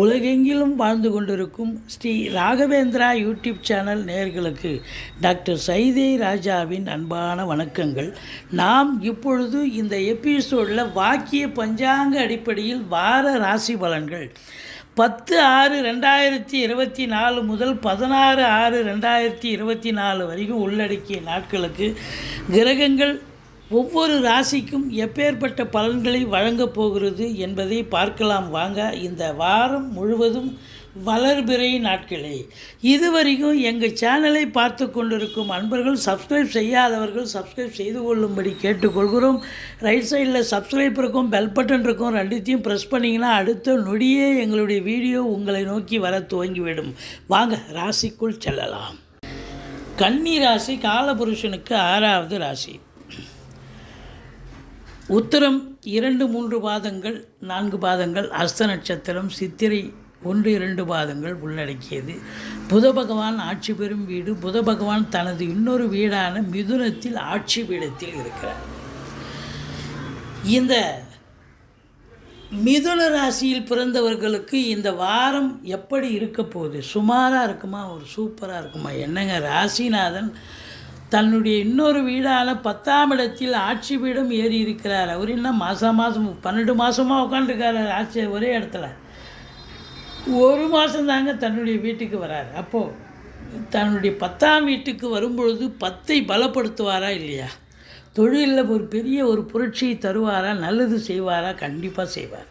உலகெங்கிலும் வாழ்ந்து கொண்டிருக்கும் ஸ்ரீ ராகவேந்திரா யூடியூப் சேனல் நேர்களுக்கு டாக்டர் சைதே ராஜாவின் அன்பான வணக்கங்கள். நாம் இப்பொழுது இந்த எபிசோடில் வாக்கிய பஞ்சாங்க அடிப்படையில் வார ராசி பலன்கள். பத்து ஆறு ரெண்டாயிரத்தி இருபத்தி நாலு முதல் பதினாறு ஆறு ரெண்டாயிரத்தி இருபத்தி நாலு வரைக்கும் உள்ளடக்கிய நாட்களுக்கு கிரகங்கள் ஒவ்வொரு ராசிக்கும் எப்பேற்பட்ட பலன்களை வழங்கப் போகிறது என்பதை பார்க்கலாம். வாங்க இந்த வாரம் முழுவதும் வளர்பிறை நாட்களே. இதுவரைக்கும் எங்கள் சேனலை பார்த்து கொண்டிருக்கும் அன்பர்கள் சப்ஸ்கிரைப் செய்யாதவர்கள் சப்ஸ்கிரைப் செய்து கொள்ளும்படி கேட்டுக்கொள்கிறோம். ரைட் சைடில் சப்ஸ்கிரைப் இருக்கும் பெல் பட்டன் இருக்கும் ரெண்டுத்தையும் ப்ரெஸ் பண்ணிங்கன்னா அடுத்த நொடியே எங்களுடைய வீடியோ உங்களை நோக்கி வர துவங்கிவிடும். வாங்க ராசிக்குள் செல்லலாம். கன்னி ராசி காலபுருஷனுக்கு ஆறாவது ராசி. உத்தரம் இரண்டு மூன்று பாதங்கள் நான்கு பாதங்கள் அஸ்த நட்சத்திரம் சித்திரை ஒன்று இரண்டு பாதங்கள் உள்ளடக்கியது. புத பகவான் ஆட்சி பெறும் வீடு புத பகவான் தனது இன்னொரு வீடான மிதுனத்தில் ஆட்சி பீடத்தில் இருக்கிறார். இந்த மிதுன ராசியில் பிறந்தவர்களுக்கு இந்த வாரம் எப்படி இருக்க போகுது? சுமாராக இருக்குமா? ஒரு சூப்பராக இருக்குமா? என்னங்க ராசிநாதன் தன்னுடைய இன்னொரு வீடான பத்தாம் இடத்தில் ஆட்சி பீடம் ஏறி இருக்கிறார். அவர் என்ன மாதம் மாதம் பன்னெண்டு மாதமாக உட்காந்துருக்காரு ஆட்சி ஒரே இடத்துல. ஒரு மாதம் தாங்க தன்னுடைய வீட்டுக்கு வரார். அப்போது தன்னுடைய பத்தாம் வீட்டுக்கு வரும்பொழுது பத்தை பலப்படுத்துவாரா இல்லையா? தொழிலில் ஒரு பெரிய ஒரு புரட்சியை தருவாரா? நல்லது செய்வாரா? கண்டிப்பாக செய்வார்.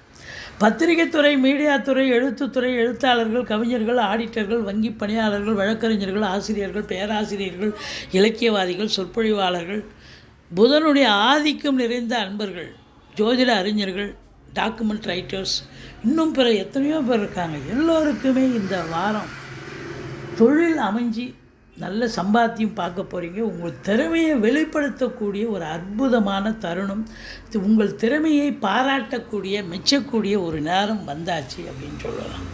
பத்திரிகைத்துறை மீடியாத்துறை எழுத்துத்துறை எழுத்தாளர்கள் கவிஞர்கள் ஆடிட்டர்கள் வங்கி பணியாளர்கள் வழக்கறிஞர்கள் ஆசிரியர்கள் பேராசிரியர்கள் இலக்கியவாதிகள் சொற்பொழிவாளர்கள் புதனுடைய ஆதிக்கம் நிறைந்த அன்பர்கள் ஜோதிட அறிஞர்கள் டாக்குமெண்ட் ரைட்டர்ஸ் இன்னும் பிற எத்தனையோ பேர் இருக்காங்க. எல்லோருக்குமே இந்த வாரம் தொழில் அமைஞ்சு நல்ல சம்பாத்தியம் பார்க்க போகிறீங்க உங்கள் திறமையை வெளிப்படுத்தக்கூடிய ஒரு அற்புதமான தருணம். உங்கள் திறமையை பாராட்டக்கூடிய மெச்சக்கூடிய ஒரு நேரம் வந்தாச்சு அப்படின்னு சொல்லலாம்.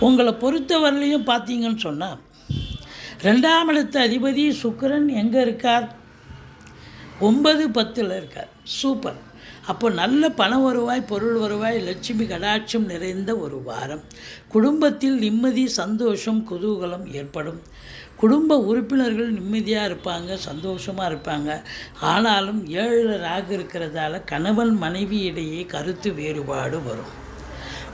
உங்களை பொறுத்தவரையிலையும் பார்த்தீங்கன்னு சொன்னால் ரெண்டாம் இடத்த அதிபதி சுக்கரன் எங்கே இருக்கார்? ஒன்பது பத்தில் இருக்கார். சூப்பர். அப்போ நல்ல பண வருவாய் பொருள் வருவாய் லட்சுமி கடாட்சம் நிறைந்த ஒரு வாரம். குடும்பத்தில் நிம்மதி சந்தோஷம் குதூகலம் ஏற்படும். குடும்ப உறுப்பினர்கள் நிம்மதியாக இருப்பாங்க சந்தோஷமாக இருப்பாங்க. ஆனாலும் ஏழில் ராகு இருக்கிறதால கணவன் மனைவி இடையே கருத்து வேறுபாடு வரும்.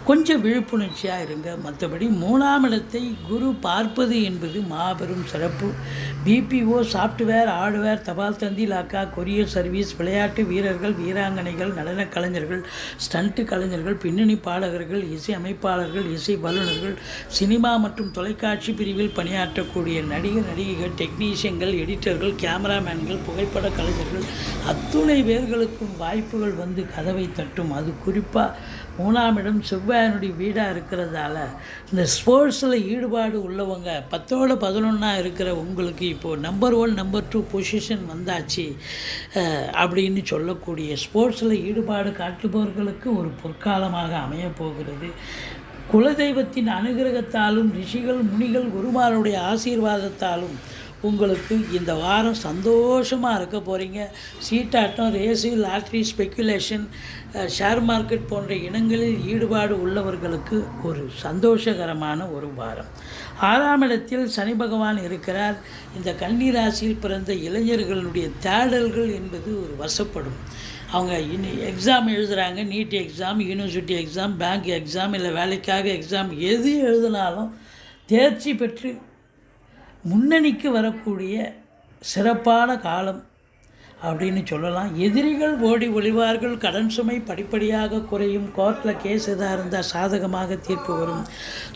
கொஞ்சம் விழிப்புணர்ச்சியாக இருங்க. மற்றபடி மூணாம் இடத்தை குரு பார்ப்பது என்பது மாபெரும் சிறப்பு. பிபிஓ சாஃப்ட்வேர் ஹார்ட்வேர் தபால் தந்தி லாக்கா கொரியர் சர்வீஸ் விளையாட்டு வீரர்கள் வீராங்கனைகள் நடனக் கலைஞர்கள் ஸ்டண்ட்டு கலைஞர்கள் பின்னணி பாடகர்கள் இசை அமைப்பாளர்கள் இசை வல்லுநர்கள் சினிமா மற்றும் தொலைக்காட்சி பிரிவில் பணியாற்றக்கூடிய நடிகர் நடிகைகள் டெக்னீஷியன்கள் எடிட்டர்கள் கேமராமேன்கள் புகைப்பட கலைஞர்கள் அத்துணை பேர்களுக்கும் வாய்ப்புகள் வந்து கதவை தட்டும். அது குறிப்பாக மூணாம் இடம் செவ்வாயனுடைய வீடாக இருக்கிறதால இந்த ஸ்போர்ட்ஸில் ஈடுபாடு உள்ளவங்க பத்தோட பதினொன்றா இருக்கிற உங்களுக்கு இப்போது number one number two position வந்தாச்சு அப்படின்னு சொல்லக்கூடிய ஸ்போர்ட்ஸில் ஈடுபாடு காட்டுபவர்களுக்கு ஒரு பொற்காலமாக அமையப்போகிறது குலதெய்வத்தின் அனுகிரகத்தாலும் ரிஷிகள் முனிகள் குருமாருடைய ஆசீர்வாதத்தாலும் உங்களுக்கு இந்த வாரம் சந்தோஷமாக இருக்க போகிறீங்க சீட்டாட்டம் race lottery speculation share market போன்ற இனங்களில் ஈடுபாடு உள்ளவர்களுக்கு ஒரு சந்தோஷகரமான ஒரு வாரம். ஆறாம் இடத்தில் சனி பகவான் இருக்கிறார். இந்த கன்னி ராசியில் பிறந்த இளைஞர்களுடைய தேடல்கள் என்பது ஒரு வசப்படும். அவங்க இனி எக்ஸாம் எழுதுகிறாங்க NEET exam university exam bank exam இல்லை வேலைக்காக எக்ஸாம் எது எழுதினாலும் தேர்ச்சி பெற்று முன்னணிக்கு வரக்கூடிய சிறப்பான காலம் அப்படின்னு சொல்லலாம். எதிரிகள் ஓடி ஒளிவார்கள் கடன் சுமை படிப்படியாக குறையும் கோர்ட்டில் கேஸ் எதாக இருந்தால் சாதகமாக தீர்ப்பு வரும்.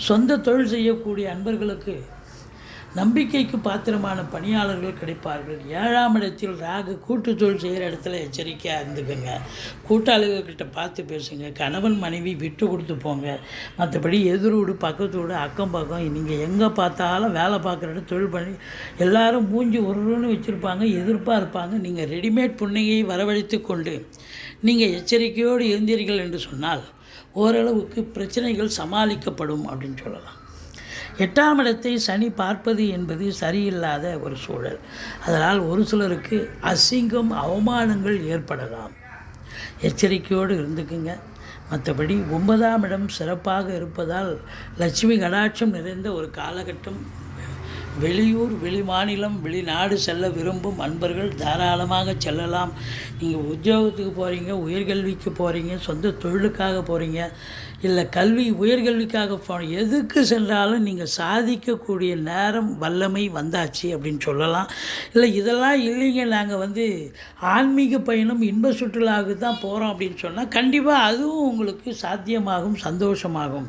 சொந்த தொழில் செய்யக்கூடிய அன்பர்களுக்கு நம்பிக்கைக்கு பாத்திரமான பணியாளர்கள் கிடைப்பார்கள். ஏழாம் இடத்தில் ராகு கூட்டுத்தொழில் செய்கிற இடத்துல எச்சரிக்கையாக இருந்துக்குங்க. கூட்டாளிகள்கிட்ட பார்த்து பேசுங்க. கணவன் மனைவி விட்டு கொடுத்து போங்க. மற்றபடி எதிரோடு பக்கத்து வீடு அக்கம் பக்கம் நீங்கள் எங்கே பார்த்தாலும் வேலை பார்க்குற இடம் தொழில் பண்ணி எல்லாரும் மூஞ்சி ஒருன்னு வச்சுருப்பாங்க எதிர்ப்பாக இருப்பாங்க. நீங்கள் ரெடிமேட் புன்னகையை வரவழைத்து கொண்டு நீங்கள் எச்சரிக்கையோடு இருந்தீர்கள் என்று சொன்னால் ஓரளவுக்கு பிரச்சனைகள் சமாளிக்கப்படும் அப்படின்னு சொல்லலாம். எட்டாம் இடத்தை சனி பார்ப்பது என்பது சரியில்லாத ஒரு சூழல். அதனால் ஒரு சிலருக்கு அசிங்கம் அவமானங்கள் ஏற்படலாம். எச்சரிக்கையோடு இருந்துக்குங்க. மற்றபடி ஒன்பதாம் இடம் சிறப்பாக இருப்பதால் லட்சுமி கடாட்சம் நிறைந்த ஒரு காலகட்டம் வெளியூர் வெளிமாநிலம் வெளிநாடு செல்ல விரும்பும் அன்பர்கள் தாராளமாக செல்லலாம். நீங்கள் உத்தியோகத்துக்கு போகிறீங்க உயர்கல்விக்கு போகிறீங்க சொந்த தொழிலுக்காக போகிறீங்க இல்லை கல்வி உயர்கல்விக்காக போ எதுக்கு சென்றாலும் நீங்கள் சாதிக்கக்கூடிய நேரம் வல்லமை வந்தாச்சு அப்படின்னு சொல்லலாம். இல்லை இதெல்லாம் இல்லைங்க நாங்கள் வந்து ஆன்மீக பயணம் இன்ப சுற்றுலாவுக்கு தான் போகிறோம் அப்படின்னு சொன்னால் கண்டிப்பாக அதுவும் உங்களுக்கு சாத்தியமாகும் சந்தோஷமாகும்.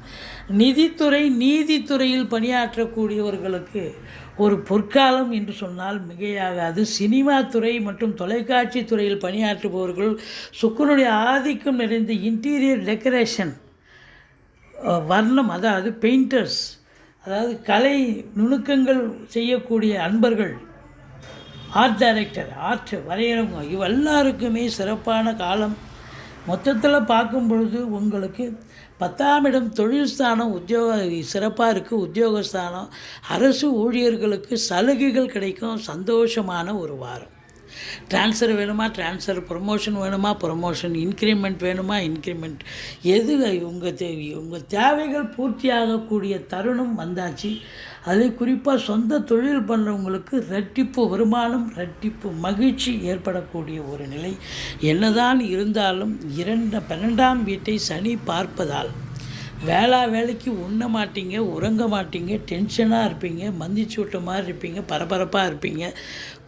நிதித்துறை நீதித்துறையில் பணியாற்றக்கூடியவர்களுக்கு ஒரு பொற்காலம் என்று சொன்னால் மிகையாகாது. சினிமா துறை மற்றும் தொலைக்காட்சி துறையில் பணியாற்றுபவர்கள் சுக்கரனுடைய ஆதிக்கம் நிறைந்த இன்டீரியர் டெக்கரேஷன் வர்ணம் அதாவது பெயிண்டர்ஸ் அதாவது கலை நுணுக்கங்கள் செய்யக்கூடிய அன்பர்கள் ஆர்ட் டைரக்டர் ஆர்ட் வரைகிறவங்க இவ எல்லாருக்குமே சிறப்பான காலம். மொத்தத்தில் பார்க்கும் பொழுது உங்களுக்கு பத்தாம் இடம் தொழில் ஸ்தானம் உத்தியோக சிறப்பாக இருக்குது உத்தியோகஸ்தானம் அரசு ஊழியர்களுக்கு சலுகைகள் கிடைக்கும். சந்தோஷமான ஒரு வாரம். ட்ரான்ஸ்ஃபர் வேணுமா? ட்ரான்ஸ்ஃபர் ப்ரொமோஷன் வேணுமா? ப்ரொமோஷன் இன்க்ரிமெண்ட் வேணுமா? இன்க்ரிமெண்ட் எது உங்கள் தேவை உங்கள் தேவைகள் பூர்த்தியாகக்கூடிய தருணம் வந்தாச்சு அது குறிப்பாக சொந்த தொழில் பண்ணுறவங்களுக்கு ரெட்டிப்பு வருமானம் ரெட்டிப்பு மகிழ்ச்சி ஏற்படக்கூடிய ஒரு நிலை. என்னதான் இருந்தாலும் இரண்டு பன்னெண்டாம் வீட்டை சனி பார்ப்பதால் வேளா வேலைக்கு உண்ண மாட்டீங்க உறங்க மாட்டீங்க டென்ஷனாக இருப்பீங்க மந்திச்சு விட்ட மாதிரி இருப்பீங்க பரபரப்பாக இருப்பீங்க.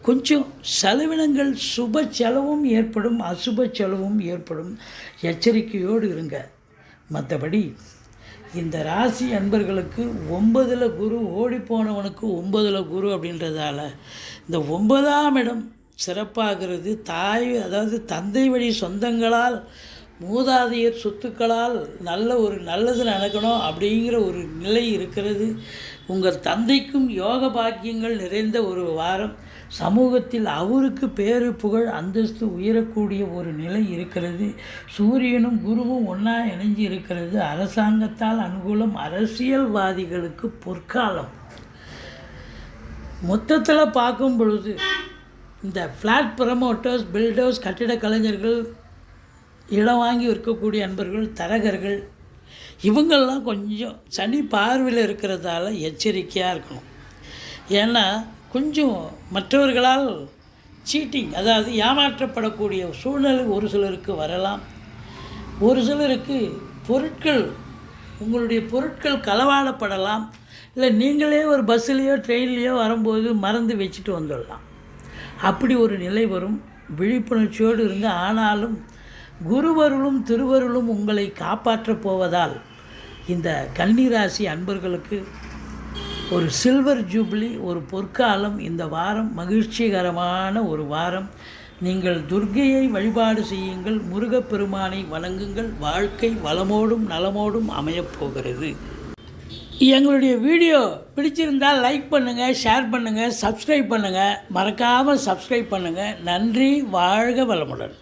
கொஞ்சம் செலவினங்கள் சுப செலவும் ஏற்படும் அசுப செலவும் ஏற்படும். எச்சரிக்கையோடு இருங்க. மற்றபடி இந்த ராசி அன்பர்களுக்கு ஒன்பதில் குரு ஓடிப்போனவனுக்கு ஒன்பதில் குரு அப்படின்றதால இந்த ஒன்பதாம் இடம் சிறப்பாகிறது. தாய் அதாவது தந்தை வழி சொந்தங்களால் மூதாதையர் சொத்துக்களால் நல்ல ஒரு நல்லது நடக்கணும் அப்படிங்கிற ஒரு நிலை இருக்கிறது. உங்கள் தந்தைக்கும் யோக பாக்கியங்கள் நிறைந்த ஒரு வாரம். சமூகத்தில் அவருக்கு பேரு புகழ் அந்தஸ்து உயரக்கூடிய ஒரு நிலை இருக்கிறது. சூரியனும் குருவும் ஒன்றா இணைஞ்சு இருக்கிறது. அரசாங்கத்தால் அனுகூலம் அரசியல்வாதிகளுக்கு பொற்காலம். மொத்தத்தில் பார்க்கும் பொழுது இந்த ஃப்ளாட் ப்ரமோட்டர்ஸ் பில்டர்ஸ் கட்டிட கலைஞர்கள் இடம் வாங்கி இருக்கக்கூடிய அன்பர்கள் தரகர்கள் இவங்கெல்லாம் கொஞ்சம் சனி பார்வையில் இருக்கிறதால எச்சரிக்கையாக இருக்கணும். ஏன்னா கொஞ்சம் மற்றவர்களால் சீட்டிங் அதாவது ஏமாற்றப்படக்கூடிய சூழ்நிலை ஒரு சிலருக்கு வரலாம். ஒரு சிலருக்கு பொருட்கள் உங்களுடைய பொருட்கள் களவாடப்படலாம். இல்லை நீங்களே ஒரு பஸ்ஸுலேயோ ட்ரெயின்லேயோ வரும்போது மறந்து வச்சுட்டு வந்துடலாம். அப்படி ஒரு நிலை வரும். விழிப்புணர்ச்சியோடு இருந்து ஆனாலும் குருவருளும் திருவருளும் உங்களை காப்பாற்றப் போவதால் இந்த கன்னிராசி அன்பர்களுக்கு ஒரு சில்வர் ஜூப்ளி ஒரு பொற்காலம் இந்த வாரம் மகிழ்ச்சிகரமான ஒரு வாரம். நீங்கள் துர்கையை வழிபாடு செய்யுங்கள் முருகப்பெருமானை வணங்குங்கள் வாழ்க்கை வளமோடும் நலமோடும் அமையப் போகிறது. எங்களுடைய வீடியோ பிடிச்சிருந்தால் லைக் பண்ணுங்கள் ஷேர் பண்ணுங்கள் சப்ஸ்கிரைப் பண்ணுங்கள் மறக்காமல் சப்ஸ்கிரைப் பண்ணுங்கள் நன்றி வாழ்க வளமுடன்.